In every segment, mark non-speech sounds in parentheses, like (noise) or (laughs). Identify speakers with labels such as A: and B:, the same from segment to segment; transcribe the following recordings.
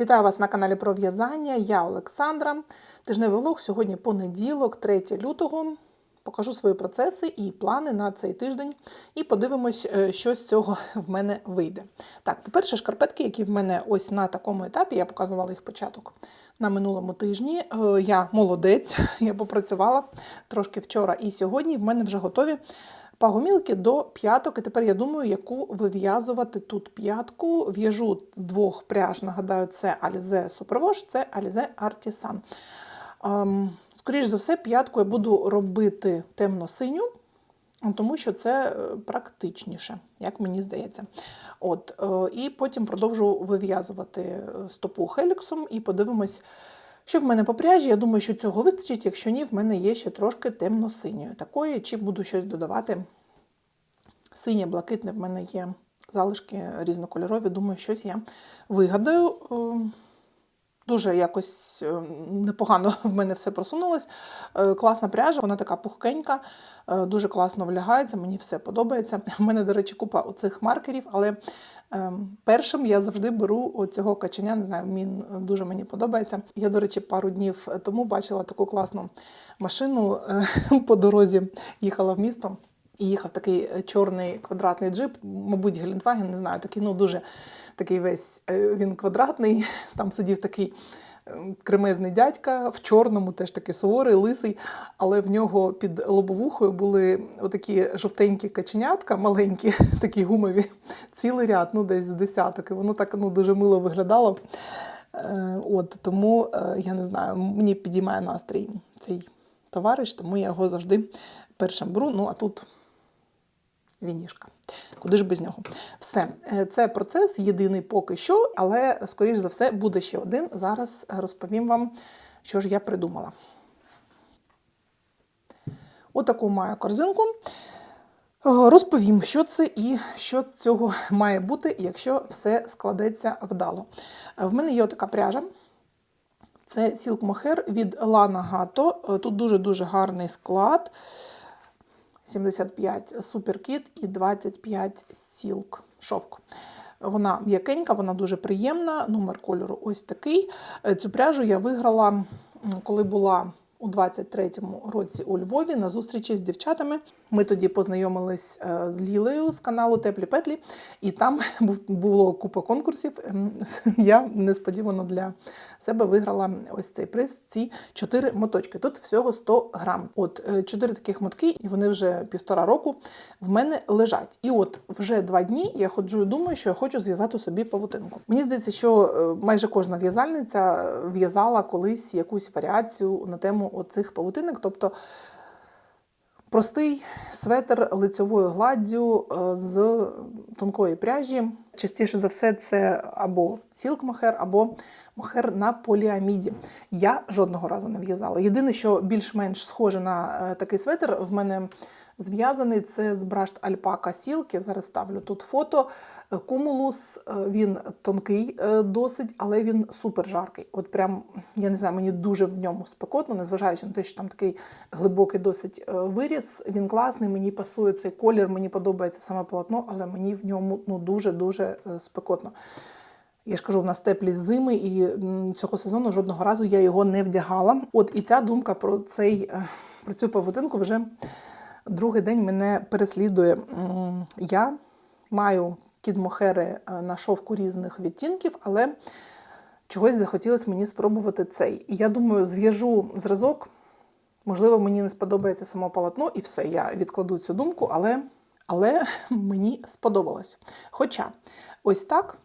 A: Вітаю вас на каналі про в'язання. Я Олександра. Тижневий влог сьогодні понеділок, 3 лютого. Покажу свої процеси і плани на цей тиждень, і подивимось, е, що з цього в мене вийде. Так, по-перше, шкарпетки, які в мене ось на такому етапі, я показувала їх початок на минулому тижні. Е, Я молодець, (laughs) я попрацювала трошки вчора і сьогодні. В мене вже готові пагомілки до п'яток. І тепер я думаю, яку вив'язувати тут п'ятку. В'яжу з двох пряж. Нагадаю, це Alize Superwash, це Alize Artisan. Ем, Скоріш за все, п'ятку я буду робити темно-синю, тому що це е, практичніше, як мені здається. От, е, І потім продовжу вив'язувати е, стопу хеліксом і подивимось, що в мене по пряжі. Я думаю, що цього вистачить. Якщо ні, в мене є ще трошки темно-синьої такої, чи буду щось додавати. Синє, блакитне в мене є залишки різнокольорові. Думаю, щось я вигадаю. Ем, Дуже якось е, непогано (laughs) в мене все просунулось. Е, Класна пряжа, вона така пухкенька, е, дуже класно влягається, мені все подобається. У мене, до речі, купа оцих маркерів, але ем, першим я завжди беру цього каченя, не знаю, він дуже мені подобається. Я, до речі, пару днів тому бачила таку класну машину (laughs) по дорозі, їхала в місто. І їхав такий чорний квадратний джип, мабуть, Гелендваген, не знаю, такий, ну дуже такий весь е, він квадратний. (laughs) Там сидів такий е, кремезний дядька в чорному, теж такий суворий, лисий, але в нього під лобовухою були отакі жовтенькі каченятка, маленькі, (laughs) такі гумові, цілий ряд, ну десь з десяток. І воно так ну, дуже мило виглядало. Е, От Тому я не знаю, мені підіймає настрій цей товариш, тому я його завжди першим беру. Ну а тут вінішка. Куди ж без нього? Все, Е, це процес єдиний поки що, але, скоріш за все, буде ще один. Зараз розповім вам, що ж я придумала. Отаку маю корзинку. Е, Розповім, що це і що цього має бути, якщо все складеться вдало. Е, В мене є така пряжа. Це Silk Mohair від Lana Gato. Е, Тут дуже-дуже гарний склад. 75 суперкіт і 25 сілк шовк. Вона м'якенька, вона дуже приємна. Номер кольору ось такий. Е, Цю пряжу я виграла, коли була у 23-му році у Львові на зустрічі з дівчатами. Ми тоді познайомились е, з Лілею з каналу Теплі Петлі, і там (laughs) було купа конкурсів. Ем, (laughs) Я несподівано для себе виграла ось цей приз. Ці чотири моточки. Тут всього 100 грам. От е, чотири таких мотки, і вони вже півтора року в мене лежать. І от вже два дні я ходжу і думаю, що я хочу зв'язати собі павутинку. Мені здається, що е, майже кожна в'язальниця в'язала колись якусь варіацію на тему оцих павутинок. Тобто простий светр лицьовою гладдю е, з тонкої пряжі. Частіше за все, це або сілк мохер, або мохер на поліаміді. Я жодного разу не в'язала. Єдине, що більш-менш схоже на е, такий светр, в мене зв'язаний це з брашт Альпака Сілк. Я зараз ставлю тут фото. Кумулус, е, він тонкий е, досить, але він супер жаркий. От прям, я не знаю, мені дуже в ньому спекотно, незважаючи на те, що там такий глибокий досить е, виріс. Він класний, мені пасує цей колір, мені подобається саме полотно, але мені в ньому ну, дуже-дуже спекотно. Я ж кажу, в нас теплі зими, і цього сезону жодного разу я його не вдягала. От і ця думка про цей про цю павутинку вже другий день мене переслідує. Я маю кідмохери е, на шовку різних відтінків, але чогось захотілося мені спробувати цей. І я думаю, зв'яжу зразок. Можливо, мені не сподобається само полотно, і все, я відкладу цю думку, але, але (laughs) мені сподобалось. Хоча ось так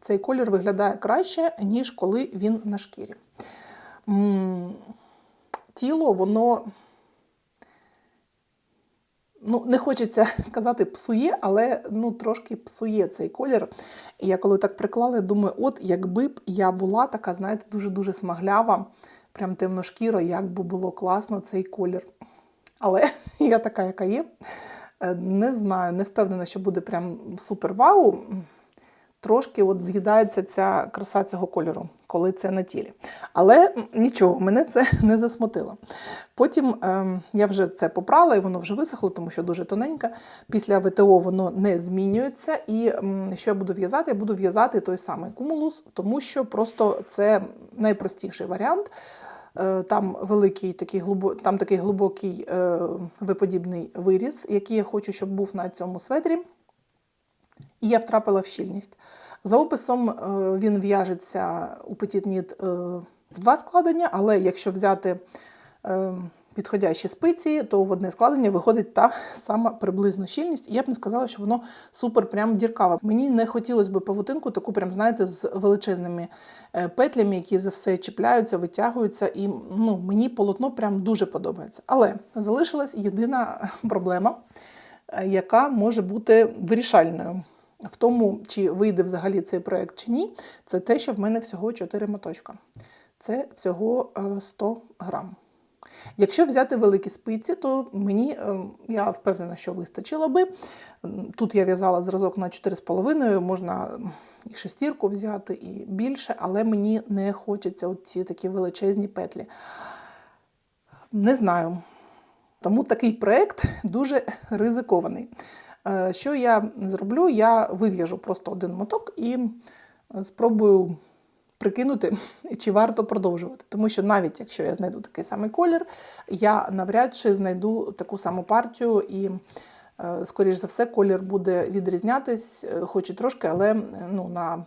A: цей колір виглядає краще, ніж коли він на шкірі. Тіло, воно. Ну, не хочеться (laughs) казати псує, але ну, трошки псує цей колір. І я коли так приклала, думаю, от якби б я була така, знаєте, дуже-дуже смаглява, прям темношкіро, як би було класно цей колір. Але (laughs) я така, яка є. Е, Не знаю, не впевнена, що буде прям супер вау. Трошки от з'їдається ця краса цього кольору, коли це на тілі. Але нічого, мене це (laughs) не засмутило. Потім ем, я вже це попрала, і воно вже висохло, тому що дуже тоненьке. Після ВТО воно не змінюється. І що я буду в'язати? Я буду в'язати той самий кумулус, тому що просто це найпростіший варіант. Е, Там великий такий там такий глибокий е, виподібний виріз, який я хочу, щоб був на цьому светрі. І я втрапила в щільність. За описом е, він в'яжеться у е, в два складення, але якщо взяти е, підходящі спиці, то в одне складення виходить та сама приблизно щільність. І я б не сказала, що воно супер прям діркаве. Мені не хотілося б павутинку, таку прям, знаєте, з величезними е, петлями, які за все чіпляються, витягуються. І ну, мені полотно прям дуже подобається. Але залишилась єдина (laughs) проблема, яка може бути вирішальною. В тому, чи вийде взагалі цей проєкт чи ні, це те, що в мене всього 4 моточка. Це всього е, 100 грам. Якщо взяти великі спиці, то мені, е, я впевнена, що вистачило би. Тут я в'язала зразок на 4,5, можна і шестірку взяти, і більше, але мені не хочеться ці такі величезні петлі. Не знаю. Тому такий проєкт дуже (laughs) ризикований. Е, Що я зроблю? Я вив'яжу просто один моток і е, спробую прикинути, (laughs) чи варто продовжувати. Тому що навіть якщо я знайду такий самий колір, я навряд чи знайду таку саму партію і. е, Скоріш за все, колір буде відрізнятись, хоч і трошки, але ну, на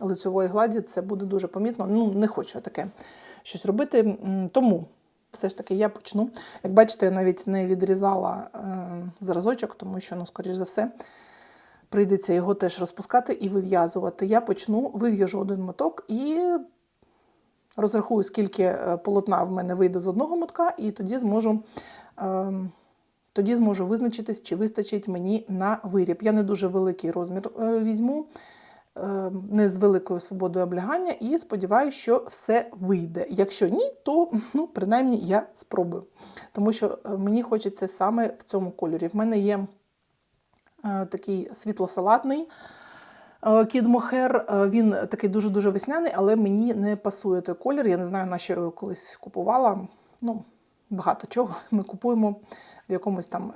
A: лицьової гладі це буде дуже помітно. Ну, не хочу я таке щось робити. Тому все ж таки я почну. Як бачите, я навіть не відрізала е, зразочок, тому що, ну, скоріш за все, прийдеться його теж розпускати і вив'язувати. Я почну, вив'яжу один моток і розрахую, скільки е, полотна в мене вийде з одного мотка, і тоді зможу. Е, тоді зможу визначитись, чи вистачить мені на виріб. Я не дуже великий розмір е, візьму, не з великою свободою облягання, і сподіваюся, що все вийде. Якщо ні, то ну, принаймні я спробую. Тому що е, мені хочеться саме в цьому кольорі. В мене є е, такий світло-салатний. Кід Мохер, е, він такий дуже-дуже весняний, але мені не пасує той колір. Я не знаю, на що я його колись купувала. Ну, багато чого ми купуємо в якомусь там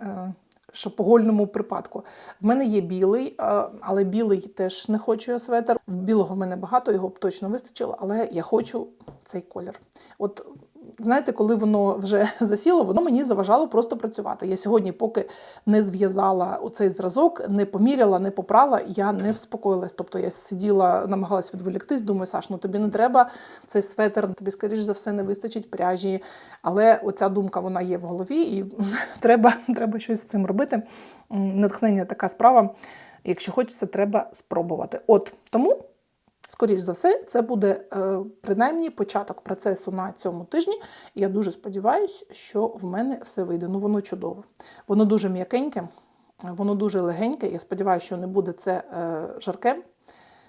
A: шопогольному припадку. В мене є білий, е, але білий теж не хочу я светер. Білого в мене багато, його б точно вистачило, але я хочу цей колір. От знаєте, коли воно вже (laughs) засіло, воно мені заважало просто працювати. Я сьогодні, поки не зв'язала оцей зразок, не поміряла, не попрала, я не вспокоїлась. Тобто я сиділа, намагалась відволіктись, думаю, Саш, ну тобі не треба цей светр, тобі, скоріш за все, не вистачить пряжі. Але оця думка вона є в голові, і (laughs) треба, треба щось з цим робити. Натхнення така справа. Якщо хочеться, треба спробувати. От тому. Скоріш за все, це буде е, принаймні початок процесу на цьому тижні. І я дуже сподіваюся, що в мене все вийде. Ну, воно чудово. Воно дуже м'якеньке, воно дуже легеньке. Я сподіваюся, що не буде це е, жарке.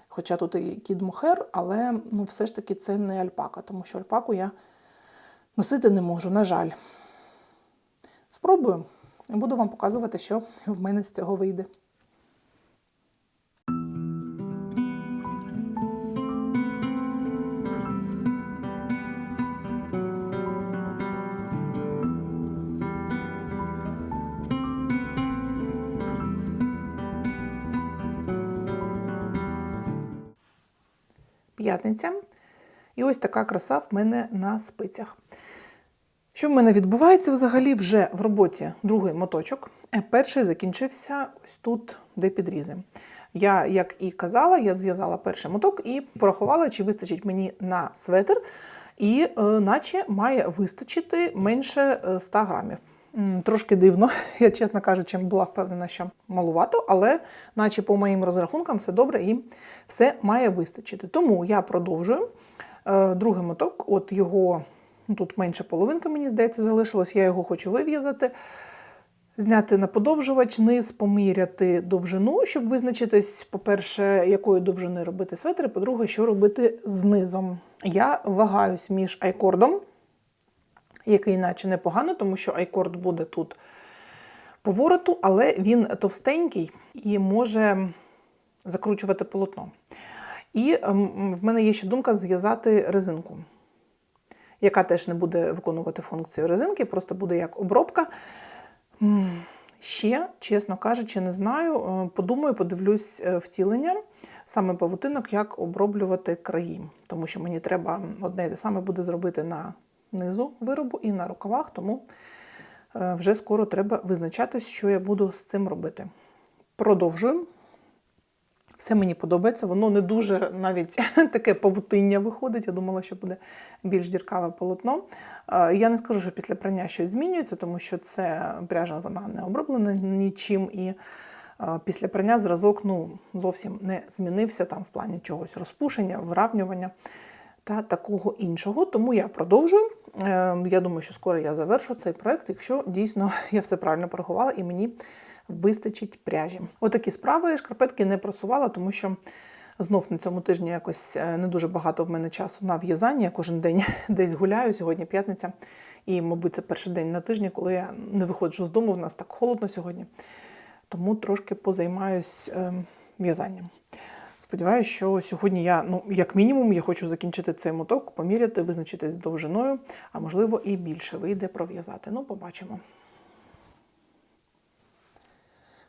A: Хоча тут і кід мохер, але ну, все ж таки це не альпака, тому що альпаку я носити не можу, на жаль. Спробую буду вам показувати, що в мене з цього вийде. П'ятниця. І ось така краса в мене на спицях. Що в мене відбувається взагалі вже в роботі другий моточок. Е, Перший закінчився ось тут, де підрізи. Я, як і казала, я зв'язала перший моток і порахувала, чи вистачить мені на светр, і е, наче має вистачити менше е, 100 грамів. Трошки дивно, (laughs) я, чесно кажучи, була впевнена, що малувато, але наче по моїм розрахункам все добре і все має вистачити. Тому я продовжую. Е, Другий моток, от його ну, тут менше половинки, мені здається, залишилось. Я його хочу вив'язати, зняти на подовжувач, низ, поміряти довжину, щоб визначитись, по-перше, якої довжини робити светр, і по-друге, що робити з. Я вагаюсь між айкордом, який наче непогано, тому що айкорд буде тут по вороту, але він товстенький і може закручувати полотно. І ем, в мене є ще думка зв'язати резинку, яка теж не буде виконувати функцію резинки, просто буде як обробка. Ще, чесно кажучи, не знаю. Е, Подумаю, подивлюсь е, втілення саме павутинок, як оброблювати краї. Тому що мені треба одне і те саме буде зробити на низу виробу і на рукавах, тому е, вже скоро треба визначатись, що я буду з цим робити. Продовжую. Все мені подобається, воно не дуже навіть (laughs) таке павутиння виходить. Я думала, що буде більш діркаве полотно. Е, Я не скажу, що після прання щось змінюється, тому що це пряжа вона не оброблена нічим. І е, після прання зразок ну, зовсім не змінився там в плані чогось розпушення, виравнювання та такого іншого. Тому я продовжую. Е, Я думаю, що скоро я завершу цей проект, якщо дійсно (laughs) я все правильно порахувала і мені вистачить пряжі. Отакі справи шкарпетки не просувала, тому що знов на цьому тижні якось е, не дуже багато в мене часу на в'язання. Я кожен день (laughs) десь гуляю. Сьогодні п'ятниця, і, мабуть, це перший день на тижні, коли я не виходжу з дому. В нас так холодно сьогодні. Тому трошки позаймаюсь е, в'язанням. Сподіваюся, що сьогодні я, ну, як мінімум, я хочу закінчити цей моток, поміряти, визначитись з довжиною, а можливо і більше вийде пров'язати. Ну, побачимо.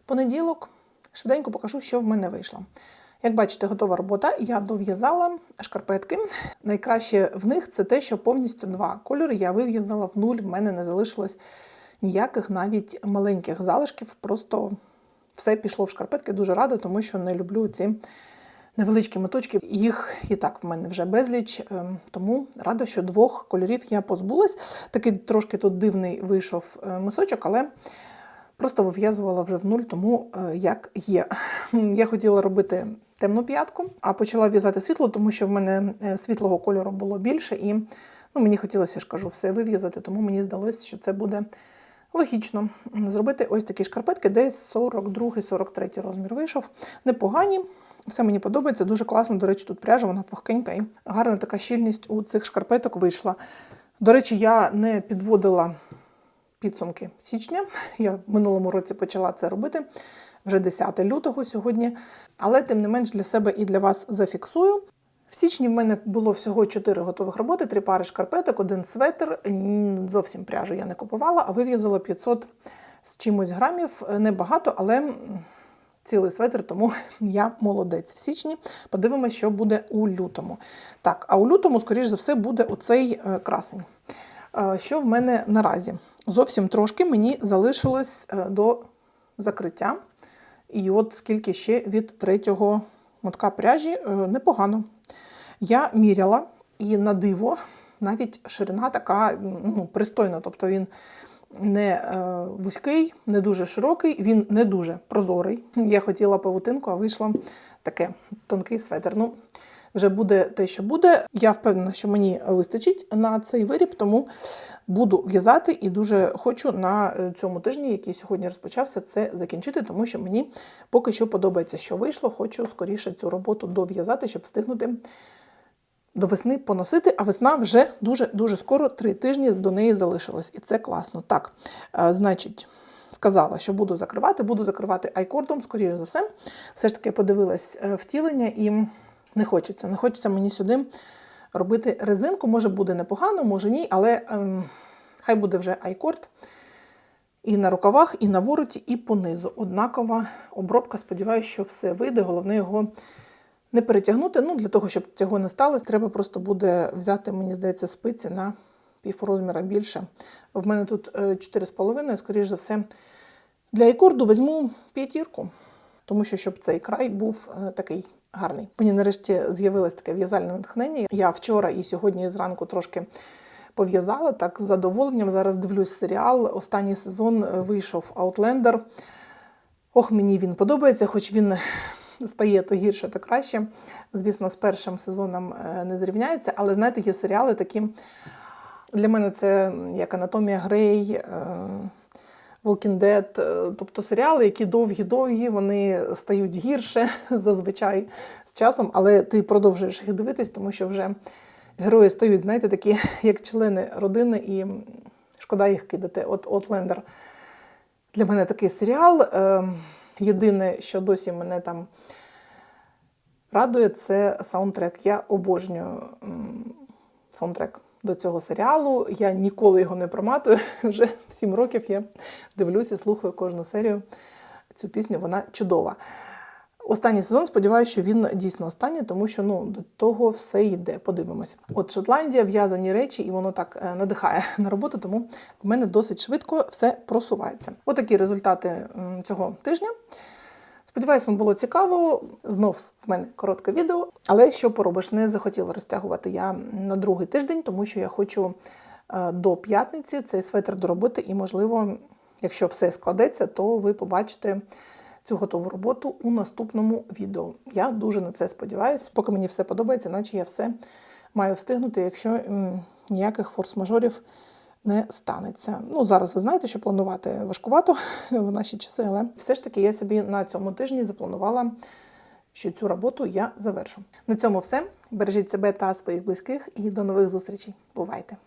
A: Понеділок. Швиденько покажу, що в мене вийшло. Як бачите, готова робота. Я дов'язала шкарпетки. Найкраще в них це те, що повністю два кольори я вив'язала в нуль. В мене не залишилось ніяких навіть маленьких залишків. Просто все пішло в шкарпетки. Дуже рада, тому що не люблю ці невеличкі моточки. Їх і так в мене вже безліч. ем, Тому рада, що двох кольорів я позбулась. Такий трошки тут дивний вийшов е, мисочок, але. Просто вив'язувала вже в нуль, тому е, як є. Я хотіла робити темну п'ятку, а почала в'язати світло, тому що в мене е, світлого кольору було більше, і ну, мені хотілося я ж кажу, все вив'язати, тому мені здалося, що це буде логічно зробити ось такі шкарпетки, десь 42-43 розмір вийшов. Непогані. Все мені подобається, дуже класно. До речі, тут пряжа, вона пухкенька і гарна така щільність у цих шкарпеток вийшла. До речі, я не підводила підсумки січня. Я в минулому році почала це робити вже 10 лютого сьогодні. Але тим не менш для себе і для вас зафіксую. В січні в мене було всього 4 готових роботи, 3 пари шкарпеток, один светр. Зовсім пряжу я не купувала, а вив'язала 500 з чимось грамів. Небагато, але цілий светр, тому (laughs) я молодець в січні. Подивимось, що буде у лютому. Так, а у лютому, скоріш за все, буде оцей е, красень. Е, Що в мене наразі? Зовсім трошки мені залишилось е, до закриття. І от скільки ще від третього мотка пряжі непогано. Я міряла, і на диво навіть ширина така ну, пристойна. Тобто він не е, вузький, не дуже широкий, він не дуже прозорий. Я хотіла павутинку, а вийшло таке тонкий светр. Ну, вже буде те, що буде. Я впевнена, що мені вистачить на цей виріб, тому буду в'язати і дуже хочу на е, цьому тижні, який сьогодні розпочався, це закінчити, тому що мені поки що подобається, що вийшло. Хочу скоріше цю роботу дов'язати, щоб встигнути до весни поносити, а весна вже дуже-дуже скоро, три тижні до неї залишилось. І це класно. Так, е, значить. Сказала, що буду закривати, буду закривати айкордом, скоріше за все. Все ж таки подивилась е, втілення і не хочеться. Не хочеться мені сюди робити резинку. Може буде непогано, може ні, але ем, хай буде вже айкорд. І на рукавах, і на вороті, і понизу. Однакова обробка. Сподіваюся, що все вийде. Головне його не перетягнути. Ну, для того, щоб цього не сталося, треба просто буде взяти, мені здається, спиці на пів розміра більше. В мене тут е, 4,5, скоріш за все. Для айкорду візьму п'ятірку, тому що щоб цей край був е, такий гарний. Мені нарешті з'явилось таке в'язальне натхнення. Я вчора і сьогодні зранку трошки пов'язала так з задоволенням. Зараз дивлюсь серіал. Останній сезон е, вийшов Outlander. Ох, мені він подобається, хоч він стає то гірше, то краще. Звісно, з першим сезоном е, не зрівняється, але знаєте, є серіали такі. Для мене це як Анатомія Грей, е, Walking Dead, е, тобто серіали, які довгі-довгі, вони стають гірше (laughs) зазвичай з часом, але ти продовжуєш їх дивитись, тому що вже герої стають, знаєте, такі (laughs) як члени родини, і шкода їх кидати. От Outlander для мене такий серіал. Єдине, що досі мене там радує, це саундтрек. Я обожнюю саундтрек до цього серіалу. Я ніколи його не проматую. (laughs) Вже 7 років я дивлюся, слухаю кожну серію. Цю пісню вона чудова. Останній сезон, сподіваюся, що він дійсно останній, тому що ну, до того все йде. Подивимося. От Шотландія, в'язані речі, і воно так е, надихає на роботу, тому в мене досить швидко все просувається. Отакі результати цього тижня. Сподіваюсь, вам було цікаво. Знов в мене коротке відео. Але що поробиш, не захотіла розтягувати я на другий тиждень, тому що я хочу е, до п'ятниці цей светр доробити, і, можливо, якщо все складеться, то ви побачите цю готову роботу у наступному відео. Я дуже на це сподіваюся. Поки мені все подобається, наче я все маю встигнути, якщо м, ніяких форс-мажорів не станеться. Ну, зараз ви знаєте, що планувати важкувато (laughs) в наші часи, але все ж таки я собі на цьому тижні запланувала, що цю роботу я завершу. На цьому все. Бережіть себе та своїх близьких і до нових зустрічей. Бувайте!